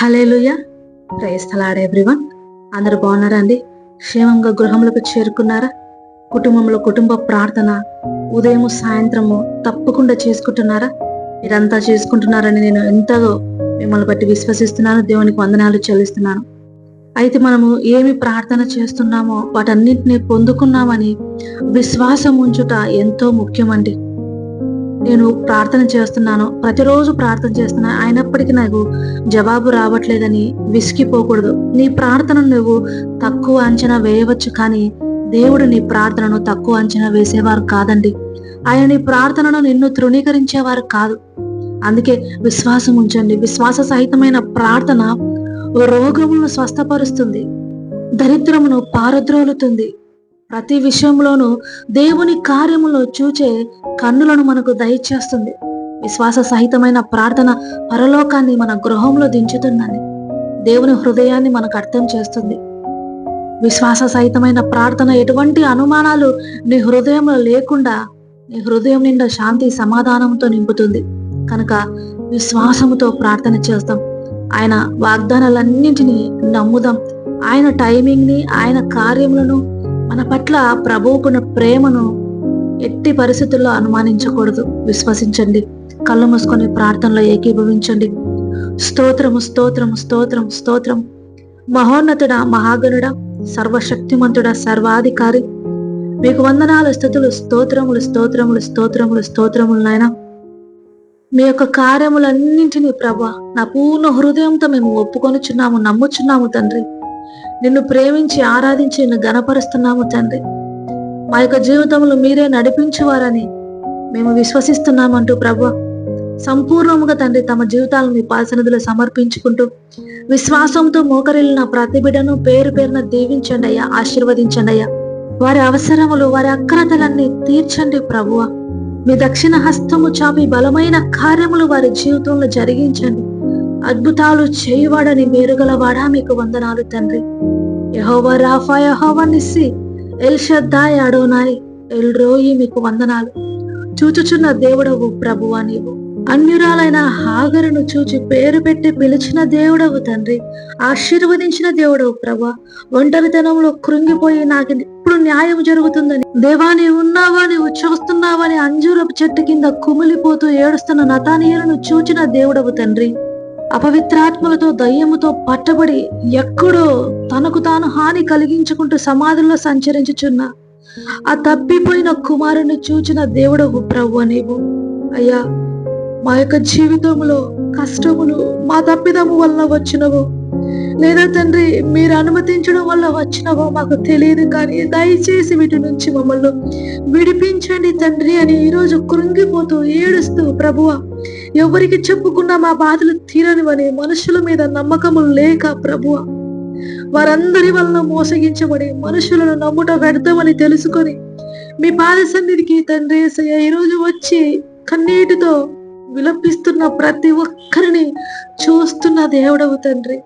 Hallelujah ప్రేస్తలాడు everyone. అందరూ బాగున్నారా అండి క్షేమంగా గృహంలోకి చేరుకున్నారా? కుటుంబంలో కుటుంబ ప్రార్థన ఉదయం సాయంత్రము తప్పకుండా చేసుకుంటున్నారా? మీరంతా చేసుకుంటున్నారని నేను ఎంతగా మిమ్మల్ని బట్టి విశ్వసిస్తున్నాను. దేవునికి వందనాలు చెల్లిస్తున్నాను. అయితే మనము ఏమి ప్రార్థన చేస్తున్నామో వాటన్నిటిని పొందుకున్నామని విశ్వాసం ఉంచుట ఎంతో ముఖ్యమండి. నేను ప్రార్థన చేస్తున్నాను. ప్రతిరోజు ప్రార్థన చేస్తున్నాను అయినప్పటికీ నాకు జవాబు రావట్లేదని విసిగిపోకూడదు. నీ ప్రార్థనను నువ్వు తక్కువ అంచనా వేయవచ్చు కానీ దేవుడు నీ ప్రార్థనను తక్కువ అంచనా వేసేవారు కాదండి. ఆయన నీ ప్రార్థనను నిన్ను తృణీకరించేవారు కాదు. అందుకే విశ్వాసం ఉంచండి. విశ్వాస సహితమైన ప్రార్థన రోగములను స్వస్థపరుస్తుంది. దరిద్రమును పారద్రోలుతుంది. ప్రతి విషయంలోనూ దేవుని కార్యములో చూచే కన్నులను మనకు దయచేస్తుంది. విశ్వాస సహితమైన ప్రార్థన పరలోకాన్ని మన గృహంలో దించుతున్నది దేవుని హృదయాన్ని మనకు అర్థం చేస్తుంది. విశ్వాస సహితమైన ప్రార్థన ఎటువంటి అనుమానాలు నీ హృదయంలో లేకుండా నీ హృదయం నిండా శాంతి సమాధానంతో నింపుతుంది. కనుక విశ్వాసముతో ప్రార్థన చేస్తాం. ఆయన వాగ్దానాలన్నింటినీ నమ్ముదాం. ఆయన టైమింగ్ని ఆయన కార్యములను మన పట్ల ప్రభువుకున్న ప్రేమను ఎట్టి పరిస్థితుల్లో అనుమానించకూడదు. విశ్వసించండి. కళ్ళు మూసుకొని ప్రార్థనలో ఏకీభవించండి. స్తోత్రము స్తోత్రము స్తోత్రం స్తోత్రం మహోన్నతుడ మహాగణుడ సర్వశక్తిమంతుడ సర్వాధికారి. మీకు వందనాలు స్థుతులు స్తోత్రములు స్తోత్రములు స్తోత్రములు స్తోత్రములు నాయన. మీ యొక్క కార్యములన్నింటినీ ప్రభా నా పూర్ణ హృదయంతో మేము ఒప్పుకొనుచున్నాము నమ్ముచున్నాము తండ్రి. నిన్ను ప్రేమించి ఆరాధించి నిన్ను గనపరుస్తున్నాము తండ్రి. మా యొక్క జీవితంలో మీరే నడిపించేవారని మేము విశ్వసిస్తున్నామంటూ ప్రభు. సంపూర్ణముగా తండ్రి తమ జీవితాలను మీ పాసనదిలో సమర్పించుకుంటూ విశ్వాసంతో మోకరిల్లిన ప్రతి బిడ్డను పేరు పేరున దీవించండి అయ్యా ఆశీర్వదించండి అయ్యా. వారి అవసరములు వారి అక్రతలన్నీ తీర్చండి ప్రభువ మీ దక్షిణ హస్తము చాపి బలమైన కార్యములు వారి జీవితంలో జరిగించండి. అద్భుతాలు చేయువాడని మేరుగలవాడా మీకు వందనాలు తండ్రి. Jehovah Rapha Jehovah Nissi. El Shaddai Adonai El Roi మీకు వందనాలు. చూచుచున్న దేవుడవు ప్రభువా నీవు. అన్యురాలైన హాగరును చూచి పేరు పెట్టి పిలిచిన దేవుడవు తండ్రి. ఆశీర్వదించిన దేవుడవు ప్రభా ఒంటరితనంలో కృంగిపోయి నాకు ఇప్పుడు న్యాయం జరుగుతుందని. దేవా నీవు ఉన్నావా? నీవు చూస్తున్నావని అంజూరపు చెట్టు కింద కుమిలిపోతూ ఏడుస్తున్న నతానీయులను చూచిన దేవుడవు తండ్రి. అపవిత్రాత్మలతో దయ్యముతో పట్టబడి ఎక్కడో తనకు తాను హాని కలిగించుకుంటూ సమాధుల్లో సంచరించుచున్న ఆ తప్పిపోయిన కుమారుని చూచిన దేవుడవు ప్రభు నీవు అయ్యా మా యొక్క జీవితంలో కష్టములు మా తప్పిదము వల్ల వచ్చినవు. లేదా తండ్రి మీరు అనుమతించడం వల్ల వచ్చినవో మాకు తెలియదు కానీ దయచేసి వీటి నుంచి మమ్మల్ని విడిపించండి తండ్రి అని ఈరోజు కృంగిపోతూ ఏడుస్తూ ప్రభువ ఎవరికి చెప్పుకున్నా మా బాధలు తీరనివని మనుషుల మీద నమ్మకము లేక ప్రభువ వారందరి వలన మోసగించబడి మనుషులను నమ్ముట పెడతామని తెలుసుకొని మీ పాద సన్నిధికి తండ్రి ఈ ఈరోజు వచ్చి కన్నీటితో విలపిస్తున్న ప్రతి ఒక్కరిని చూస్తున్న దేవుడవు తండ్రి.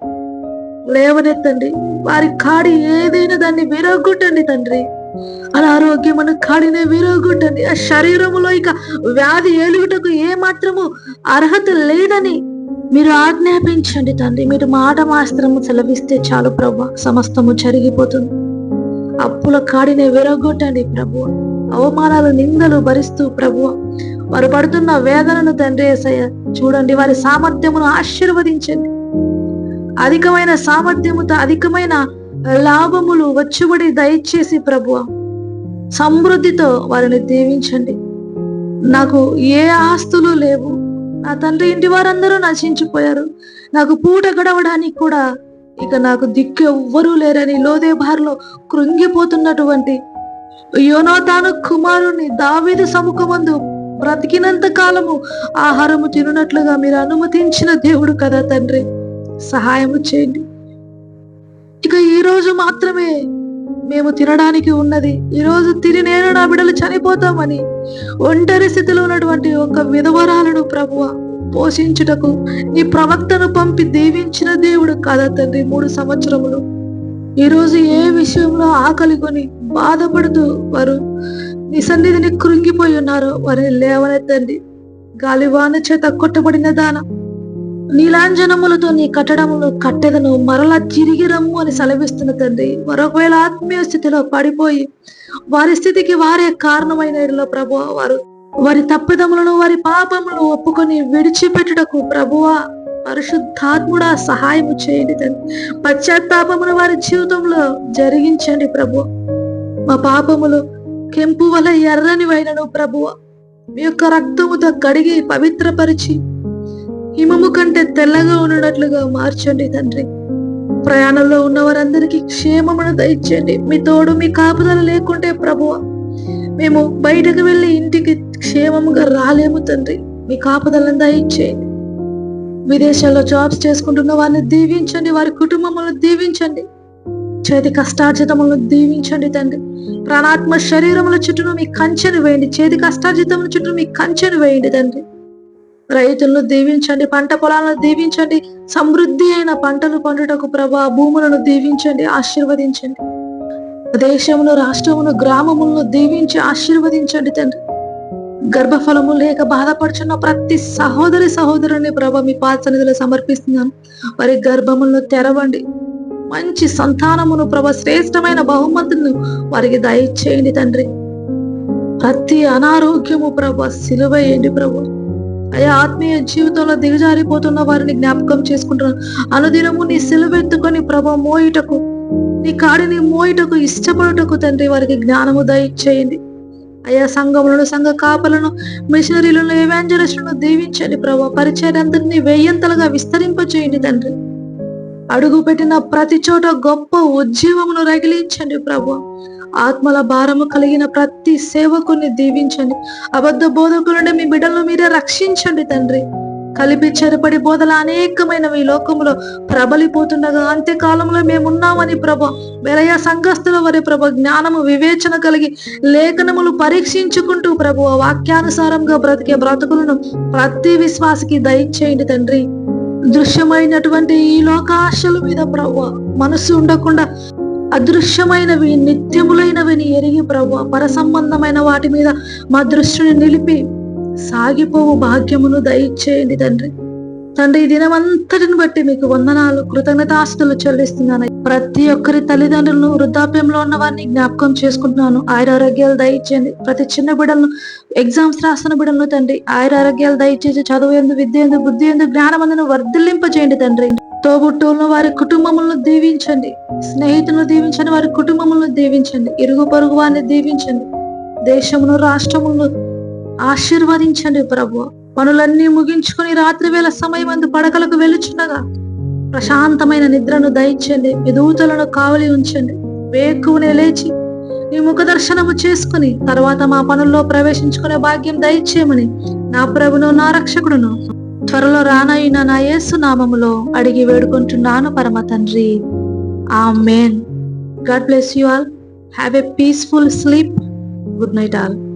లేవనెత్తండి. వారి కాడి ఏదైనా దాన్ని విరగొట్టండి తండ్రి. అనారోగ్యమును కాడినే విరగొట్టండి. ఆ శరీరములో ఇక వ్యాధి ఏలుగుటకు ఏ మాత్రము అర్హత లేదని మీరు ఆజ్ఞాపించండి తండ్రి. మీరు మాట మాస్త్రము సెలవిస్తే చాలు ప్రభు. సమస్తము జరిగిపోతుంది. అప్పుల కాడినే విరగొట్టండి ప్రభు అవమానాలు నిందలు భరిస్తూ ప్రభు వారు పడుతున్న వేదనను తండ్రి యేసయ్య చూడండి. వారి సామర్థ్యమును ఆశీర్వదించండి. అధికమైన సామర్థ్యముతో అధికమైన లాభములు వచ్చుబడి దయచేసి ప్రభువ సమృద్ధితో వారిని దీవించండి. నాకు ఏ ఆస్తులు లేవు. నా తండ్రి ఇంటి వారందరూ నశించిపోయారు. నాకు పూట గడవడానికి కూడా ఇక నాకు దిక్కు ఎవ్వరూ లేరని లోదే బార్లో కృంగిపోతున్నటువంటి యోనోతాను కుమారుని దావీదు సముఖమందు బ్రతికినంత కాలము ఆహారము తినున్నట్లుగా మీరు అనుమతించిన దేవుడు కదా తండ్రి. సహాయము చేయండి. ఇక ఈ రోజు మాత్రమే మేము తినడానికి ఉన్నది. ఈ రోజు తిని నేను నా బిడ్డలు చనిపోతామని ఒంటరి స్థితిలో ఉన్నటువంటి ఒక విధవరాలను ప్రభువ పోషించుటకు నీ ప్రవక్తను పంపి దీవించిన దేవుడు కదా తండ్రి మూడు సంవత్సరములు. ఈ రోజు ఏ విషయంలో ఆకలి కొని బాధపడుతూ వారు నీ సన్నిధిని కృంగిపోయి ఉన్నారు వారిని లేవనెత్తండి. గాలివాన చేత కొట్టబడిన దాన నీలాంజనములతో నీ కట్టడములు కట్టెదను మరలా తిరిగి రమ్ము అని సెలవిస్తున్న తండ్రి. మరొకవేళ ఆత్మీయ స్థితిలో పడిపోయి వారి స్థితికి వారే కారణమైన ప్రభు వారు. వారి తప్పిదములను వారి పాపములను ఒప్పుకొని విడిచిపెట్టుటకు ప్రభువా పరిశుద్ధాత్ముడా సహాయం చేయండి తండ్రి. పశ్చాత్తాపమును వారి జీవితంలో జరిగించండి ప్రభు మా పాపములు కెంపు వల్ల ఎర్రని వైనను ప్రభువ. మీ యొక్క రక్తముతో కడిగి పవిత్రపరిచి హిమము కంటే తెల్లగా ఉండనట్లుగా మార్చండి తండ్రి. ప్రయాణంలో ఉన్న వారందరికీ క్షేమమును దయచేయండి. మీ తోడు మీ కాపుదల లేకుంటే ప్రభువ మేము బయటకు వెళ్ళి ఇంటికి క్షేమముగా రాలేము తండ్రి. మీ కాపుదలను దయచేయండి. విదేశాల్లో జాబ్స్ చేసుకుంటున్న వారిని దీవించండి. వారి కుటుంబములను దీవించండి. చేతి కష్టార్జితములను దీవించండి తండ్రి. ప్రాణాత్మ శరీరముల చుట్టూ మీ కంచెను వేయండి. చేతి కష్టార్జితముల చుట్టూ మీ కంచెను వేయండి తండ్రి. రైతులను దీవించండి పంట పొలాలను దీవించండి సమృద్ధి అయిన పంటలు పండుటకు ప్రభా భూములను దీవించండి ఆశీర్వదించండి. దేశమును రాష్ట్రమును గ్రామములను దీవించి ఆశీర్వదించండి తండ్రి. గర్భఫలము లేక బాధపడుచున్న ప్రతి సహోదరి సహోదరుని ప్రభ మీ పాత్సనిధిలో సమర్పిస్తున్నాను వారి గర్భములను తెరవండి. మంచి సంతానమును ప్రభ శ్రేష్టమైన బహుమతులను వారికి దయచేయండి తండ్రి. ప్రతి అనారోగ్యము ప్రభ సిలువేయండి ప్రభు. అయా ఆత్మీయ జీవితంలో దిగజారిపోతున్న వారిని జ్ఞాపకం చేసుకుంటున్నాను. అనుదినము నీ సిలువెత్తుకొని ప్రభ మోయిటకు నీ కాడిని మోయిటకు ఇష్టపడుటకు తండ్రి వారికి జ్ఞానము దయచేయండి. అయా సంఘములను సంఘ కాపలను మిషనరీలను ఎవాంజలిస్టులను దీవించండి ప్రభా. పరిచయందరినీ వెయ్యంతలుగా విస్తరింపచేయండి తండ్రి. అడుగు పెట్టిన ప్రతి చోట గొప్ప ఉద్యమమును రగిలించండి ప్రభు. ఆత్మల భారము కలిగిన ప్రతి సేవకుని దీవించండి. అబద్ధ బోధకులను మీ బిడ్డలను మీరే రక్షించండి తండ్రి. కలిపి చెరపడి బోధల అనేకమైన ఈ లోకములో ప్రబలిపోతుండగా అంత్యకాలంలో మేమున్నామని ప్రభ వెలయ సంఘస్థుల వారి ప్రభ జ్ఞానము వివేచన కలిగి లేఖనములు పరీక్షించుకుంటూ ప్రభు వాక్యానుసారంగా బ్రతికే బ్రతుకులను ప్రతి విశ్వాసకి దయచేయండి తండ్రి. దృశ్యమైనటువంటి ఈ లోకాశల మీద ప్రభు మనసు ఉండకుండా అదృశ్యమైనవి నిత్యములైనవిని ఎరిగి ప్రభు. పర సంబంధమైన వాటి మీద మా దృష్టిని నిలిపి సాగిపోవు భాగ్యమును దయచేయండి తండ్రి. తండ్రి ఈ దినమంతటిని బట్టి మీకు వందనాలు కృతజ్ఞతాస్తులు చెల్లిస్తున్నాను. ప్రతి ఒక్కరి తల్లిదండ్రులను వృద్ధాప్యంలో ఉన్న వారిని జ్ఞాపకం చేసుకుంటున్నాను. ఆయురారోగ్యాలు దయచేయండి. ప్రతి చిన్న బిడ్డలను ఎగ్జామ్స్ రాస్తున్న బిడ్డలను తండ్రి ఆయుర ఆరోగ్యాలు దయచేసి చదువు ఎందు విద్య ఎందు బుద్ధి ఎందు జ్ఞానమందును వర్ధిల్లింపజేయండి తండ్రి. తోబుట్టువులను వారి కుటుంబములను దీవించండి. స్నేహితులను దీవించండి వారి కుటుంబములను దీవించండి. ఇరుగు పొరుగు వారిని దీవించండి. దేశమును రాష్ట్రమును ఆశీర్వదించండి ప్రభు. పనులన్నీ ముగించుకొని రాత్రి వేళ సమయం అందు పడకలకు వెలుచుండగా ప్రశాంతమైన నిద్రను దయించండి ఎదుగుతలను కావలి ఉంచండి. వేకువనే లేచి నీ ముఖ దర్శనము చేసుకుని తర్వాత మా పనుల్లో ప్రవేశించుకునే భాగ్యం దయచేయమని నా ప్రభును నా రక్షకుడును త్వరలో రానయిన నా యేసు నామములో అడిగి వేడుకుంటున్నాను పరమ తండ్రి. Amen God bless you all. Have a peaceful sleep. Good night all.